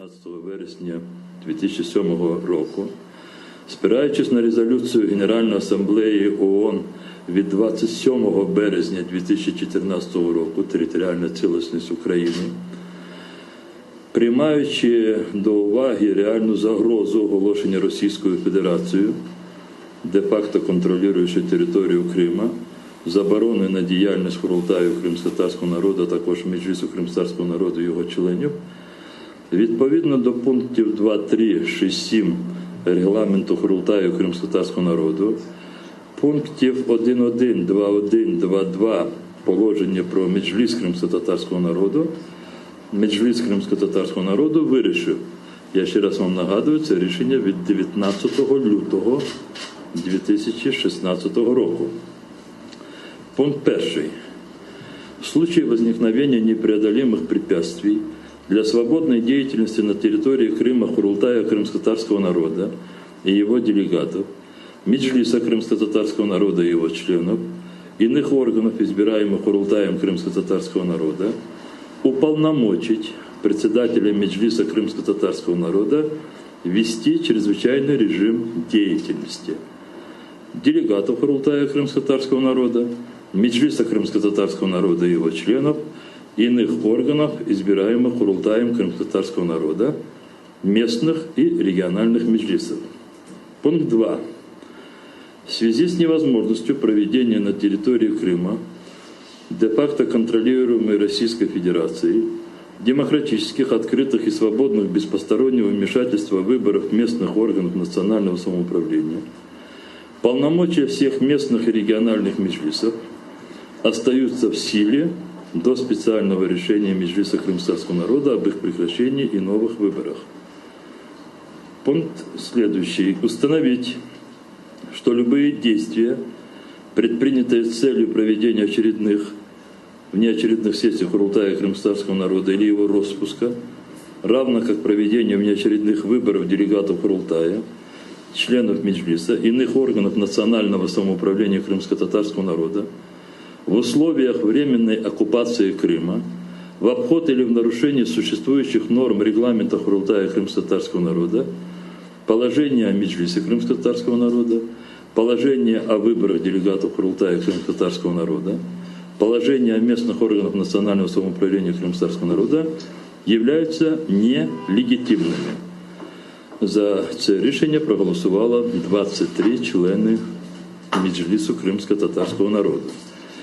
12 вересня 2007 року, спираючись на резолюцію Генеральної асамблеї ООН від 27 березня 2014 року територіальна цілісність України, приймаючи до уваги реальну загрозу оголошення Російською Федерацією, де-факто контролюючи територію Крима, заборони на діяльність Курултаю кримськотарського народу, а також Меджлісу кримськотарського народу і його членів, відповідно до пунктів 2, 3, 6, 7 регламенту Курултаю кримськотарського народу, пунктів 1.1, 2.1, 2.2 положення про Меджліс кримськотатарського народу, Меджліс кримськотатарського народу вирішив, я ще раз вам нагадую, це рішення від 19 лютого 2016 року. Пункт первый. В случае возникновения непреодолимых препятствий для свободной деятельности на территории Крыма Хурултая крымско-татарского народа и его делегатов, Меджлиса крымско-татарского народа и его членов, иных органов, избираемых Хурултаем крымско-татарского народа, уполномочить председателя Меджлиса крымско-татарского народа ввести чрезвычайный режим деятельности. Делегатов Хурултая крымско-татарского народа, Меджлиса крымско-татарского народа и его членов, иных органов, избираемых Хурултаем крымско-татарского народа, местных и региональных меджлисов. Пункт 2. В связи с невозможностью проведения на территории Крыма де-факто контролируемой Российской Федерацией демократических, открытых и свободных без постороннего вмешательства выборов местных органов национального самоуправления, полномочия всех местных и региональных меджлисов остаются в силе до специального решения Меджлиса крымского народа об их прекращении и новых выборах. Пункт следующий. Установить, что любые действия, предпринятые с целью проведения очередных, внеочередных сессий Хурултая крымского народа или его распуска, равно как проведение внеочередных выборов делегатов Хурултая, членов Меджлиса, иных органов национального самоуправления крымско-татарского народа, в условиях временной оккупации Крыма, в обход или в нарушение существующих норм регламента Хурултая крымско-татарского народа, положение о Меджлисе крымско-татарского народа, положение о выборах делегатов Хурултая крымско-татарского народа, положение о местных органах национального самоуправления крымско-татарского народа являются нелегитимными. За це рішення проголосувало 23 члени Меджлісу кримсько-татарського народу.